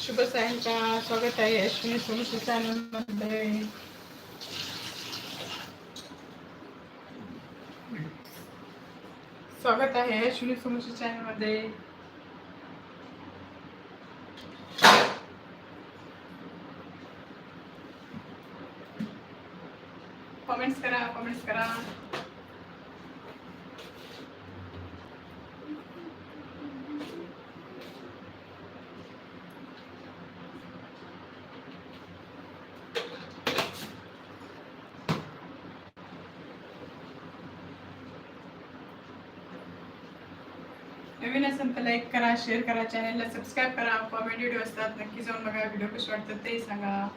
शुभ सायंकाळ स्वागत आहे अश्विनी सोमशी चॅनल स्वागत आहे अश्विनी सोमशी चॅनलमध्ये मध्ये कमेंट्स करा कमेंट्स करा नवीन असेल तर लाईक करा शेअर करा चॅनलला सबस्क्राईब करा कॉमेडी व्हिडिओ असतात नक्की जाऊन बघा व्हिडिओ कसे वाटतात ते सांगा.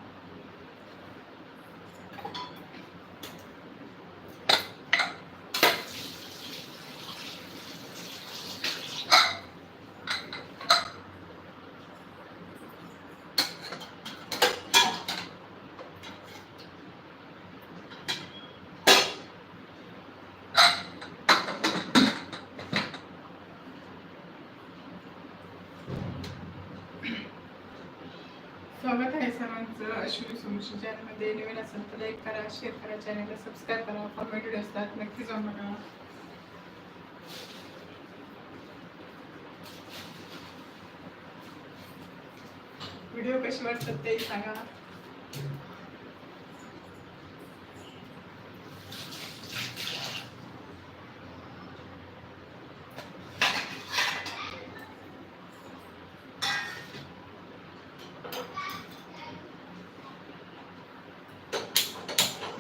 स्वागत आहे सर्वांचं. अश्विनी सोमशी चॅनलमध्ये. नवीन असेल तर लाईक करा शेअर करा चॅनलला सबस्क्राईब करा कॉमेडी व्हिडिओ असतात नक्की जाऊन बघा व्हिडिओ कसे वाटतात ते सांगा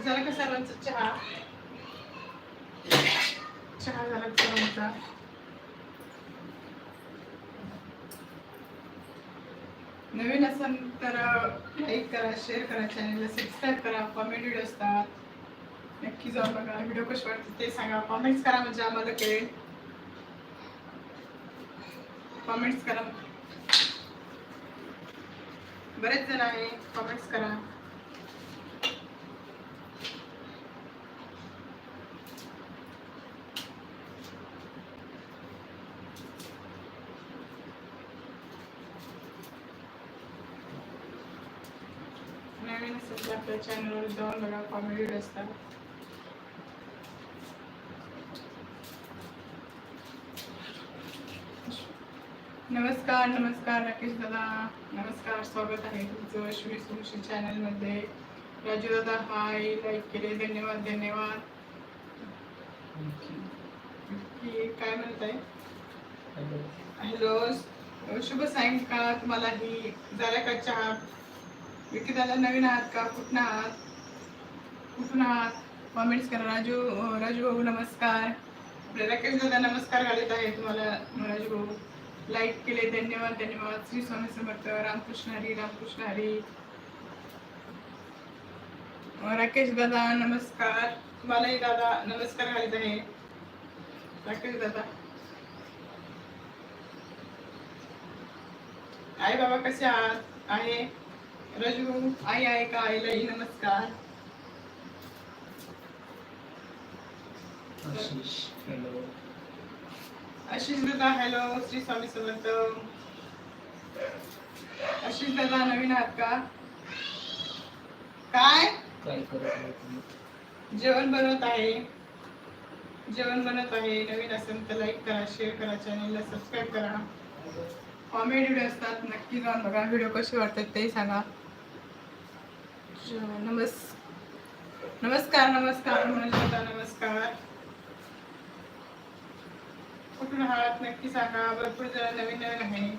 झाला का सर्वांचा चहा चहा झाला का सर्वांचा नवीन असेल तर लाईक करा करा चॅनलला सबस्क्राईब करा कॉमेंट व्हिडिओ असतात. नक्की जाऊन बघा व्हिडिओ कसे वाटतात ते सांगा. कॉमेंट्स करा म्हणजे आम्हाला कळेल. कॉमेंट्स करा. बरेच जण आहे. कॉमेंट्स करा नवीन असेल तर बघा कॉमेडी असतात. नमस्कार नमस्कार राकेश दादा. नमस्कार स्वागत आहे तुमचं अश्विनी सुमशी चॅनलमध्ये राजू दादा हाय लाईक केले धन्यवाद धन्यवाद. काय म्हणत आहे हॅलो. शुभ सायंकाळ तुम्हाला ही झाल्या का चहा? विकी दादा नवीन आहात का? कुठून आहात? कुठून आहात. कॉमेंट्स करा. राजू राजू भाऊ नमस्कार. आपल्या राकेश दादा नमस्कार घालत आहे तुम्हाला राजू भाऊ. लाईक केले धन्यवाद धन्यवाद. श्री स्वामी समर्थ रामकृष्ण हरी रामकृष्ण हरी. राकेश दादा नमस्कार. तुम्हालाही दादा नमस्कार घालत आहे. राकेश दादा. आई बाबा कसे आहात? आहे? रजू आई आहे का? आईलाही नमस्कार. आशिष दादा हॅलो श्री स्वामी समर्थ. आशिष दादा नवीन आहात का? काय? जेवण बनवत आहे. जेवण बनवत आहे. नवीन असेल तर लाईक करा शेअर करा चॅनलला सबस्क्राईब करा. कॉमेडी व्हिडिओ असतात. नक्की जाऊन बघा. व्हिडिओ कसे वाटतात ते सांगा. नमस् नमस्कार. नमस्कार म्हणत नमस्कार. कुठून आहात नक्की सांगा. भरपूर जण नवीन नवीन आहे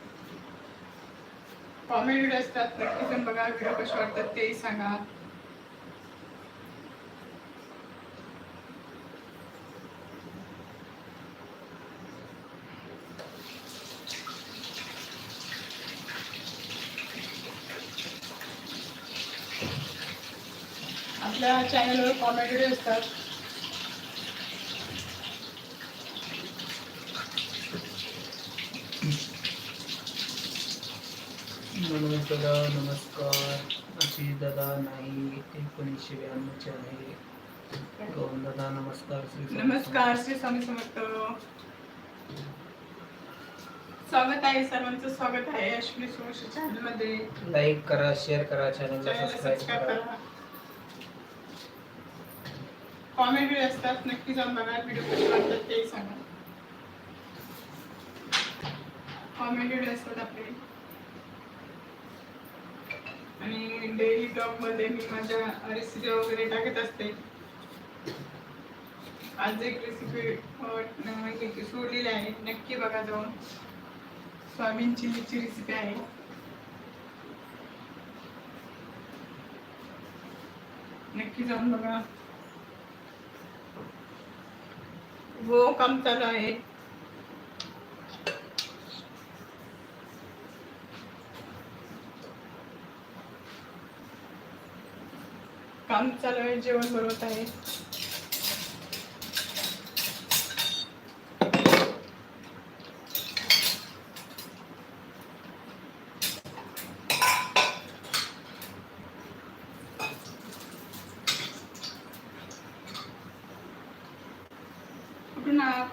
कॉमेडी व्हिडिओ असतात नक्की जाऊन बघा. व्हिडिओ कसे वाटतात तेही सांगा. आपल्या चॅनलवर कॉमेडी असतात. दादा नमस्कार. आशिष दादा नाही एकोणीसशे ब्याण्णवचे आहे. गोविंद दादा नमस्कार. श्री नमस्कार श्री स्वामी समर्थ. स्वागत आहे सर्वांचं. स्वागत आहे अश्विनी सुरक्षा चॅनलमध्ये. लाईक करा शेअर करा चॅनलला चॅनल सबस्क्राईब सबस्क्राईब करा. करा. कॉमेंट व्हिडिओ असतात नक्की जाऊन बघा. व्हिडिओ कसे वाटतात ते सांगा. कॉमेंट व्हिडिओ असतात आपले. आणि डेली ब्लॉगमध्ये मी माझ्या रेसिपी वगैरे टाकत असते. आज एक रेसिपी सोडलेली आहे. नक्की बघा जाऊन. सोयाबीन चिलीची रेसिपी आहे. नक्की जाऊन बघा. हो काम चालू आहे. काम चालू आहे जेवण बनवत आहे कुठून आहात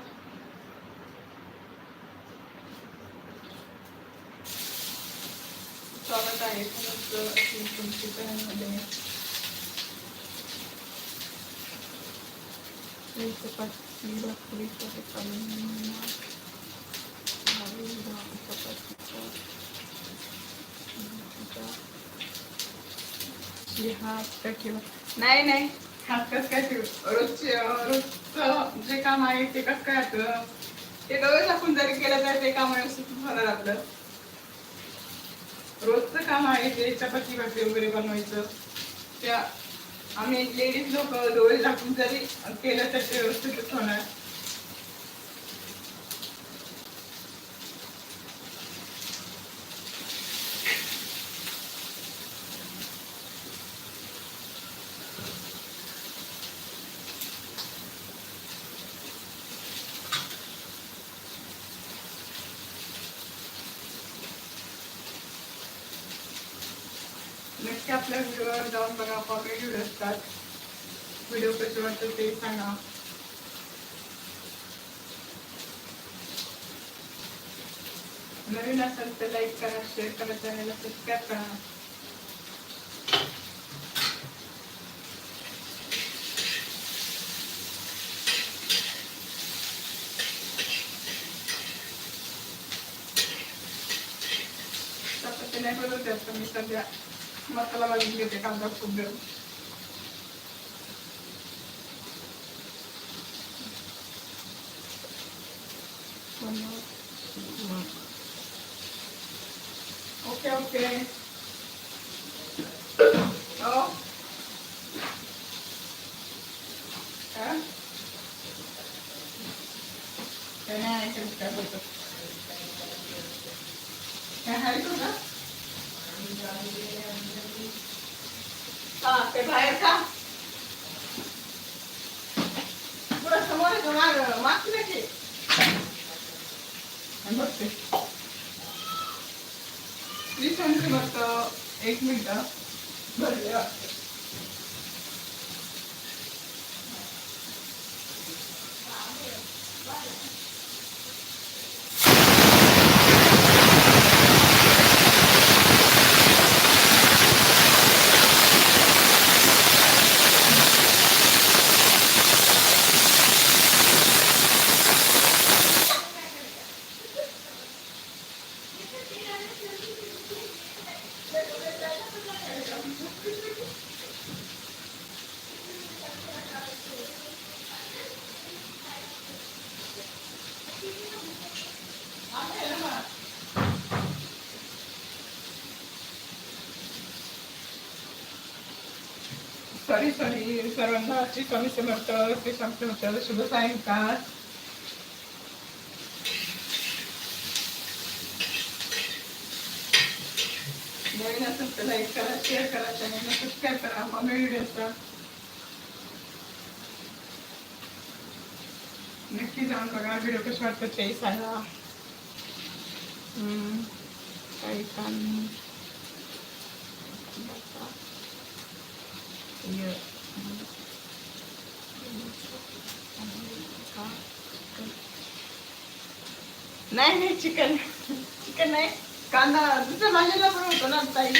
स्वागत आहे तुमचं अश्विनी तुमच्या चॅनलमध्ये श्री चपाती भाकरी चपाती हात ठेव नाही नाही हात कस काय ठेव रोजचे रोजचं जे काम आहे ते कस काय असतं ते डोळे आपण जरी केलं तर ते काम व्यवस्थित होणार आपलं रोजचं काम आहे ते चपाती भाकरी वगैरे बनवायचं. त्या आम्ही लेडीज लोक डोळे झाकून जरी केलं तर व्यवस्थितच होणार. नक्की आपल्या व्हिडिओवर जाऊन बघा कॉमेडी असतात. व्हिडिओ कसे वाटतं ते सांगा. नवीन असेल तर लाईक करा शेअर करा चॅनलला सबस्क्राईब करा. नाही बनवते आता मी सध्या Matalaman hindi ka kang dapat up. Sorry sorry. सर्वांना श्री स्वामी समर्थ श्री स्वामी समर्थ शुभ सायंकाळ. नवीन असेल तर लाईक करा शेअर करा चॅनलला सबस्क्राईब करा कॉमेडी व्हिडिओचा नक्की जाऊन बघा व्हिडिओ कसं वाटतं ते सांगा. काही काम नाही नाही नाही चिकन. चिकन नाही. कांदा दुसऱ्या भाजीला पण होतो ना ताई?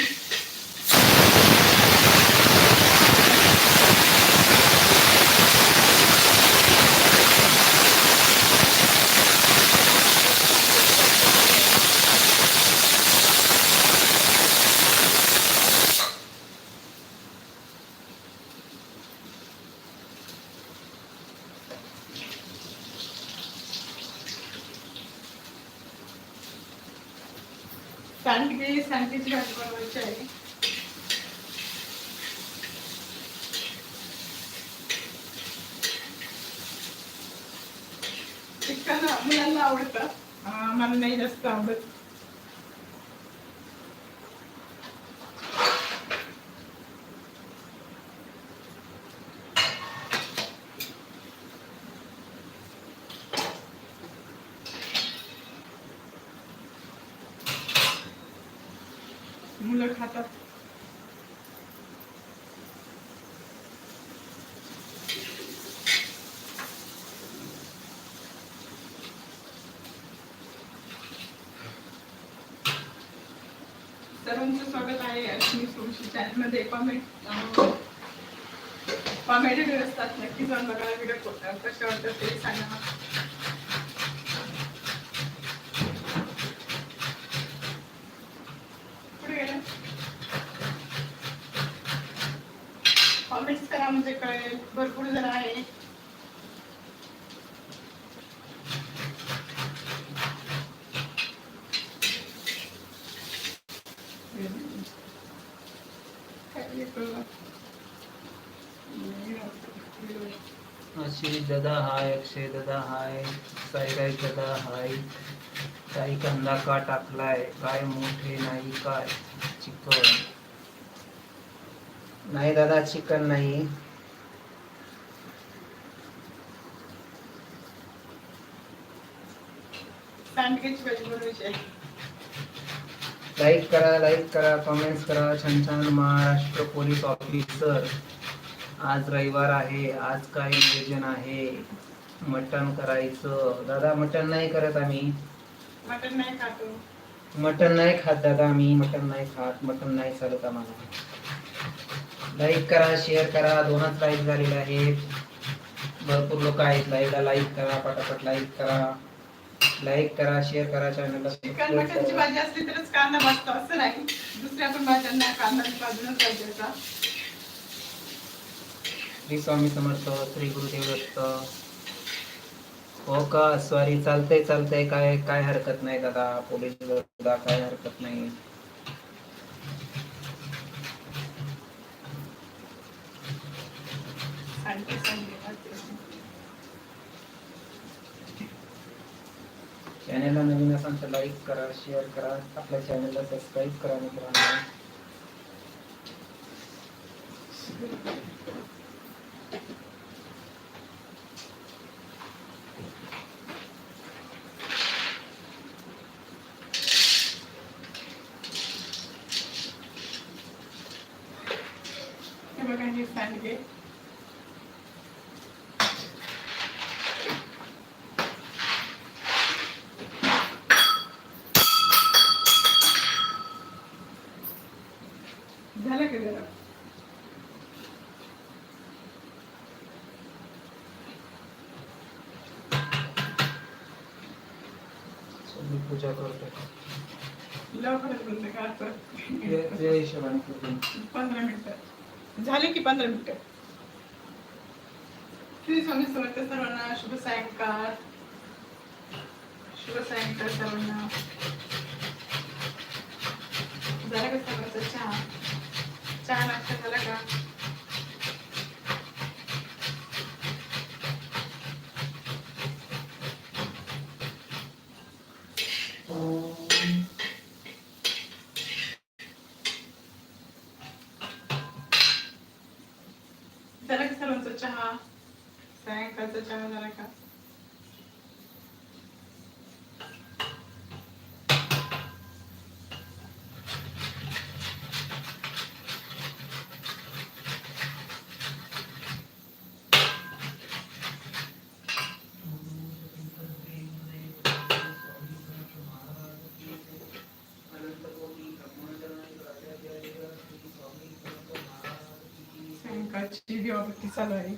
मुलांना आवडतं अं, मला नाही जास्त आवडत त्यामध्ये सोमशी कॉमेंट कॉमेडी असतात नक्की जाऊन बघा व्हिडिओ कसे वाटतात ते सांगा कुठे गेलं. कॉमेंट्स करा म्हणजे कळेल. भरपूर जण आहे काय येतं? नाही राहत. अशी दादा हाय अक्षय दादा हाय साईराय दादा हाय काही कांदा का टाकलाय काय मोठे नाही काय चिकन. नाही दादा चिकन नाही. लाईक करा लाईक करा कमेंट्स करा. छान छान महाराष्ट्र पोलीस ऑफिसर आज रविवार आहे आज काय नियोजन आहे. मटण करायचं. दादा मटण नाही करत आम्ही. मटन नाही खातो मटन नाही खात दादा आम्ही. मटन नाही खात. मटन नाही चालत आम्हाला. लाईक करा शेअर करा. दोनच लाईक झालेले आहेत. भरपूर लोक आहेत. लाईकला लाईक करा. पटापट लाईक करा. लाईक करा शेअर करा. चॅनलला चिकन मटनची भाजी असली तरच कांदा भाजतो असं नाही. दुसऱ्या पण भाज्यांना कांदा भाजूनच पाहिजे श्री स्वामी समर्थ श्री गुरुदेव दत्त हो का? सॉरी चालतंय चालतंय. काय काय हरकत नाही दादा. पोलीस दादा काय हरकत नाही. चॅनलला नवीन असाल तर लाईक करा शेअर करा. आपल्या चॅनलला सबस्क्राईब करा मित्रांनो हे बघा हे सांडगे झालं का जरा So, मी पूजा करतो लवकरच बंद का आता जय जय शिवानी कृपा. पंधरा मिनिटं. झाले की पंधरा मिनिटं? श्री स्वामी समर्थ सर्वांना शुभ सायंकाळ. शुभ सायंकाळ सर्वांना. झाला का सर्वांचा चहा? चहा नाश्ता झाला का झाला का सर्वांचा चहा सायंकाळचा चहा झाला का ची दिवाबत्ती चालू आहे.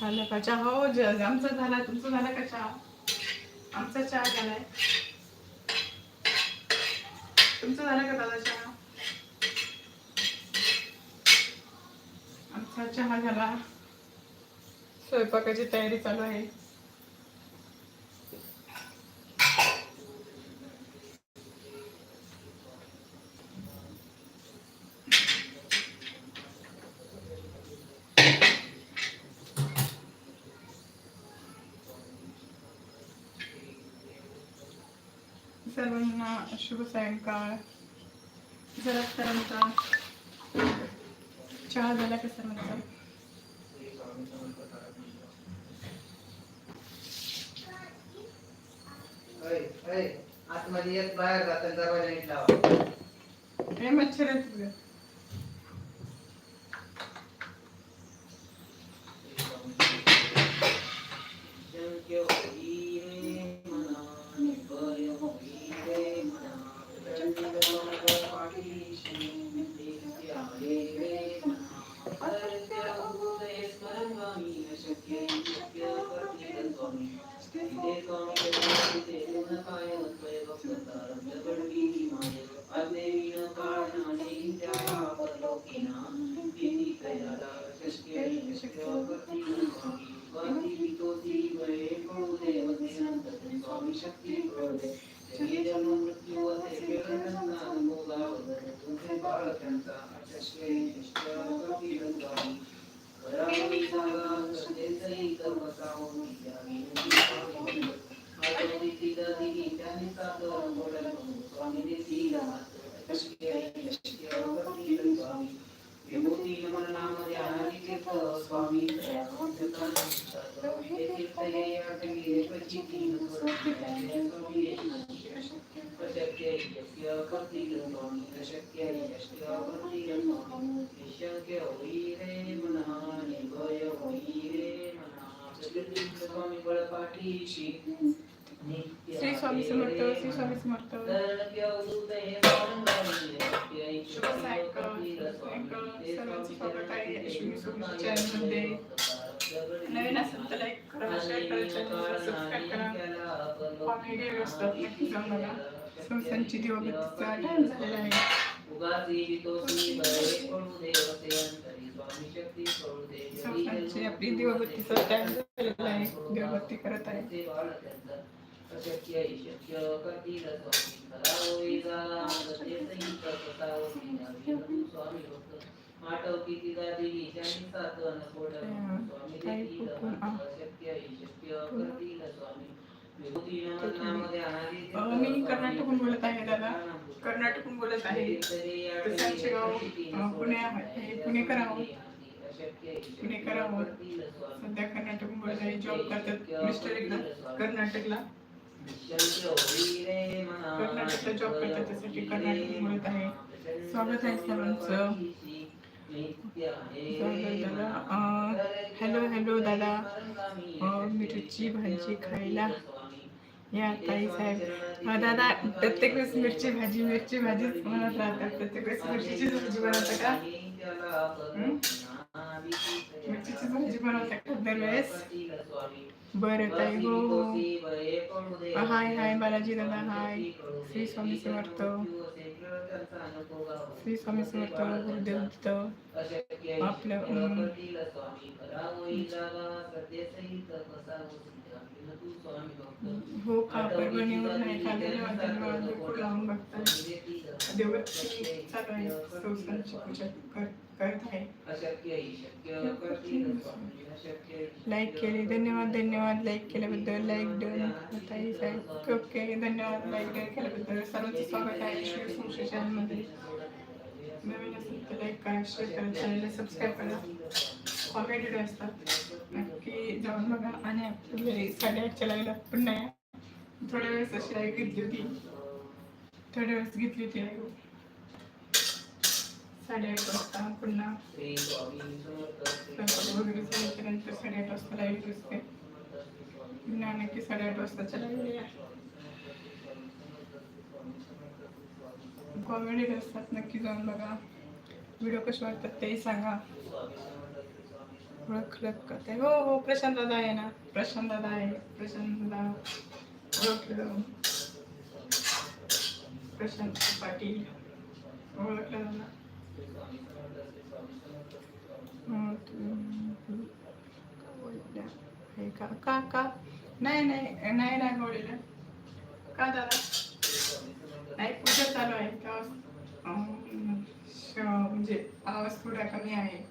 झालं का चहा? हो ज- आमचा झाला. तुमचा झाला का चहा? आमचा चहा झालाय. तुमचा झाला का दादा चहा? आमचा चहा झाला. स्वयंपाकाची तयारी चालू आहे सर्वांना शुभ सायंकाळ जरा सर्वांचा चहा झाला का सर्वांचा? आतमध्ये येत बाहेर जाताना दरवाजा नीट लावा. हे मच्छर आहेत विभूती नमनामध्ये आली तीर्थ स्वामी स्वामी शक्य होई रे होई रे स्वामी बळपाठीशी श्री स्वामी समर्थ श्री स्वामी समर्थ. शुभ सर्वांचं स्वागत आहे चॅनलमध्ये नवीन असेल तर लाईक करा शेअर करा चॅनलला सबस्क्राईब करा कॉमेडी असतात नक्की जाऊन बघा संस्थांची दिवाबत्तीचा टाइम झालेला आहे संस्थांची आपली दिवाबत्तीचा टाइम झालेला आहे. दिवाबत्ती करत आहे. अशक्य शक्य करतील स्वामी झाला स्वामी भक्त आठवती तिला दिली त्यांनी साधन सोडलं स्वामी अशक्य शक्य करतील मी कर्नाटकहून बोलत आहे दादा. कर्नाटकहून बोलत आहे. पुणे आहे. पुणेकर आहोत पुणेकर आहोत सध्या कर्नाटकहून बोलत आहे जॉब करतात मिस्टर एकदा कर्नाटकला. कर्नाटकला जॉब करतात त्यासाठी बोलत आहे स्वागत आहे सर्वांचं दादा हॅलो हॅलो दादा. मिरची भाजी खायला. या ताई साहेब. दादा प्रत्येक वेळेस मिरची भाजी मिरची भाजीच म्हणत राहतात प्रत्येक वेळेस मिरचीचीच भाजी बनवता का? मिरचीची भाजी बनवता का? दरवेळेस? बरं ताई हो हो. हाय हाय बालाजी दादा हाय. श्री स्वामी समर्थ. श्री स्वामी समर्थ गुरुदेव दत्त. आपलं हो का परभणीवर नाही का धन्यवाद धन्यवाद भरपूर लावून बघताय देवगती चालू संस्थांची पूजा कर- करत आहे लाईक केले धन्यवाद धन्यवाद लाईक केल्याबद्दल लाईक डन ओके, धन्यवाद लाईक डन केल्याबद्दल सर्वांचं स्वागत आहे शिव संशय चॅनलमध्ये नवीन असेल तर लाईक करा शेअर करा चॅनलला सबस्क्राईब करा कॉमेडी असतात जाऊन बघा. आणि आपली साडेआठच्या लाईला पुन्हा नाही. थोड्या वेळेस अशी आई घेतली होती. थोड्या वेळेस घेतली होती आई. साडेआठ वाजता पुन्हा. वगैरे वगैरे साडे साडेआठ वाजता लाइट असते पुन्हा नक्की साडेआठ वाजताच्या लाईव्ह कॉमेडी असतात नक्की जाऊन बघा. व्हिडिओ कसे वाटतात तेही सांगा. ओळखलं का ते हो। हो प्रशांत दादा आहे ना। प्रशांत दादा आहे प्रशांत दादा ओळखलं प्रशांत पाटील हो, ओळखलं दादा का हे का का नाही नाही नाही नाही रागवलेलं का दादा? नाही पूजा चालू आहे का श- म्हणजे आवाज थोडा कमी आहे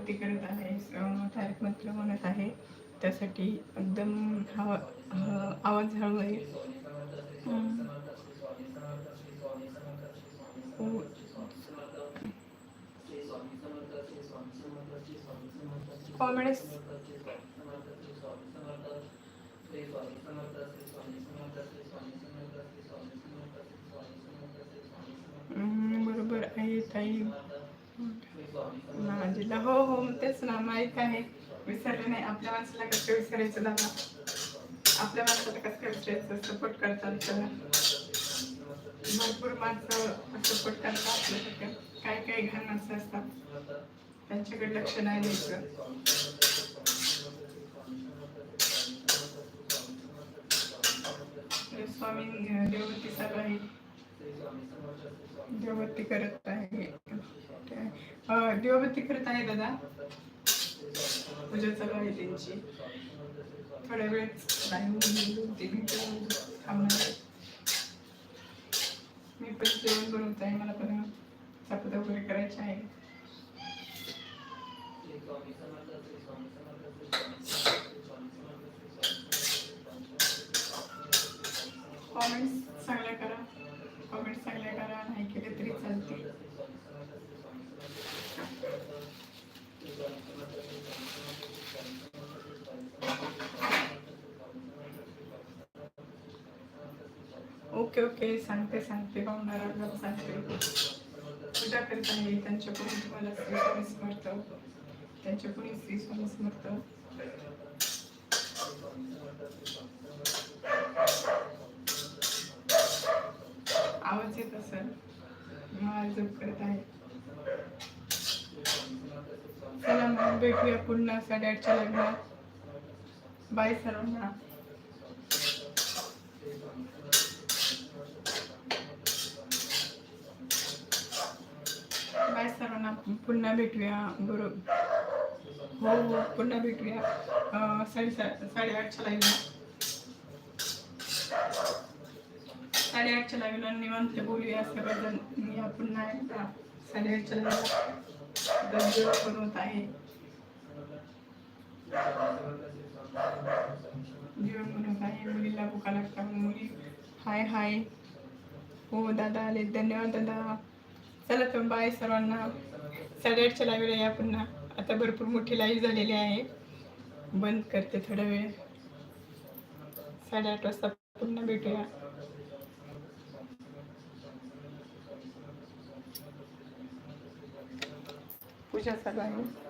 देववरती करत आहे अं, मंत्र म्हणत आहे. त्यासाठी एकदम हवा आवाज हळू आहे अं, बरोबर आहे ताई. माझीला म्हणजे हो हो तेच ना माहीत आहे. विसरले नाही आपल्या माणसाला कसं विसरायचं दादा? आपल्या माणसाला कसं विसरायचं? सपोर्ट करतात त्याला. भरपूर माणसं सपोर्ट करतात आपल्यासारख्या. काय काय घाण माणसं असतात. त्यांच्याकडे लक्ष नाही द्यायचं. स्वामी देवती चालू आहे देवती करत आहे अं, करत आहे दादा. पूजा चालू आहे त्यांची? थोड्या वेळ लाईव्ह ते मी पण जेवण बनवत आहे. मला पण चपात्या वगैरे करायच्या आहे. कॉमेंट्स चांगल्या करा. कॉमेंट्स चांगल्या करा. नाही केले तरी चालते ओके ओके सांगते सांगते. हो, भावनाराला सांगते. पूजा करत आहे त्यांच्याकडून तुम्हाला श्री स्वामी समर्थ. त्यांच्याकडून श्री स्वामी समर्थ. आवाज येत असेल? मला जप करत आहे. चला मग भेटूया पुन्हा साडेआठच्या लग्नात. बाय सर्वांना. बाय सर्वांना पुन्हा भेटूया बरोबर. हो हो पुन्हा भेटूया. साडे साडे साडेआठच्या लाईव्हला साडेआठच्या लाईव्हला निवांत बोलूया सगळेजण. या पुन्हा एकदा साडेआठच्या लाईव्हला दर्जा बनवत आहे. जेवण बनवत आहे मुलीला भुका लागतात मुली? हाय हाय. हो दादा आले. धन्यवाद दादा. चला तर बाय सर्वांना. साडेआठच्या लाईव्हला या पुन्हा. आता भरपूर मोठी लाईव्ह झालेली आहे. बंद करते थोडा वेळ. साडेआठ वाजता पुन्हा भेटूया. पूजा चालू आहे.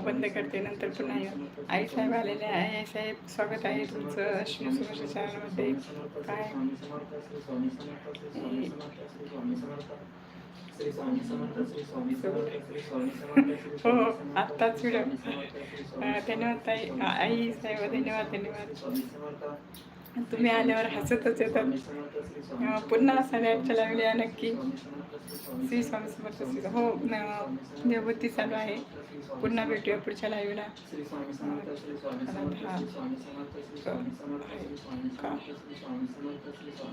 बंद करते नंतर पुन्हा येऊ आई साहेब आलेले आहे. आई साहेब स्वागत आहे तुमचं अश्विनी सुभाष चॅनलमध्ये. काय? हो हो आत्ताच व्हिडिओ. धन्यवाद ताई. आई साहेब धन्यवाद धन्यवाद. तुम्ही आल्यावर हसतच येतात. पुन्हा असायला आहे नक्की. श्री स्वामी समर्थ हो देवती चालू आहे. पुन्हा भेटूया पुढच्या लाईव्हला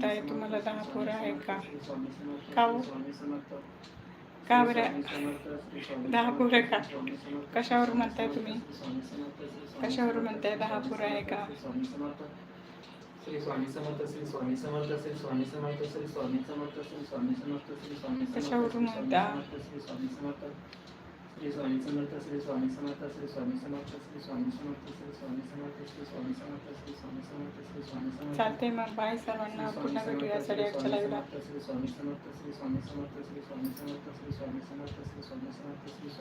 काय तुम्हाला दहा पोरं आहे का? का हो? का बरं? दहा पोरं का? कशावर म्हणताय तुम्ही? कशावर म्हणताय दहा पोरं आहे का? श्री स्वामी समर्थ श्री स्वामी समर्थ श्री स्वामी समर्थ श्री स्वामी समर्थ श्री स्वामी समर्थ श्री स्वामी समर्थ श्री स्वामी समर्थ श्री स्वामी? समर्थ, श्री स्वामी समर्थ श्री स्वामी समर्थ श्री स्वामी समर्थ श्री स्वामी समर्थ श्री स्वामी समर्थ श्री स्वामी समर्थ श्री स्वामी समर्थ श्री स्वामी समर्थ श्री स्वामी समर्थ चालते मग बाय सर्वांना पुन्हा भेटूया साडेआठच्या लाईव्हला श्री स्वामी समर्थ श्री स्वामी समर्थ श्री स्वामी समर्थ श्री स्वामी समर्थ श्री स्वामी समर्थ श्री स्वामी समर्थ श्री स्वामी